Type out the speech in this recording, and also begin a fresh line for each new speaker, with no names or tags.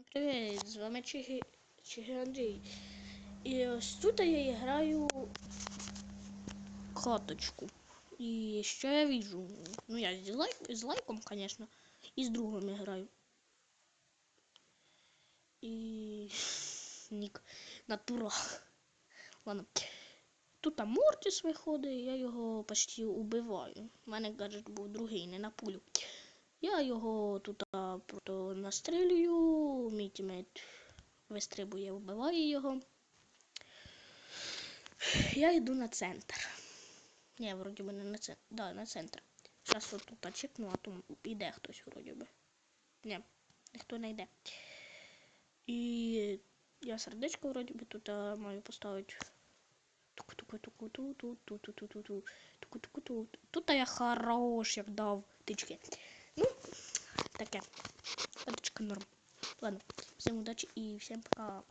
Всім привіт! З вами Чиги Андрій. І ось тут я граю каточку. І що я вижу? Ну я з, лайк, з лайком, звісно, і з другом граю. І нік натура. Ладно. Тут там Мортіс виходить, я його почти убиваю. У мене гаджет був другий, не на пулю. Я його тут просто настрілюю, мій вистрибує, вбиває його. Я йду на центр. Ні, вроді би не на центр. Да, на центр. Зараз от тут чекну, а то йде хтось вроді би. Ні, ніхто не йде. І я сердечко вроді би тут маю поставити. Тут я хорош, як дав тички. Таке. Водичка норм. Ладно, всем удачи и всем пока.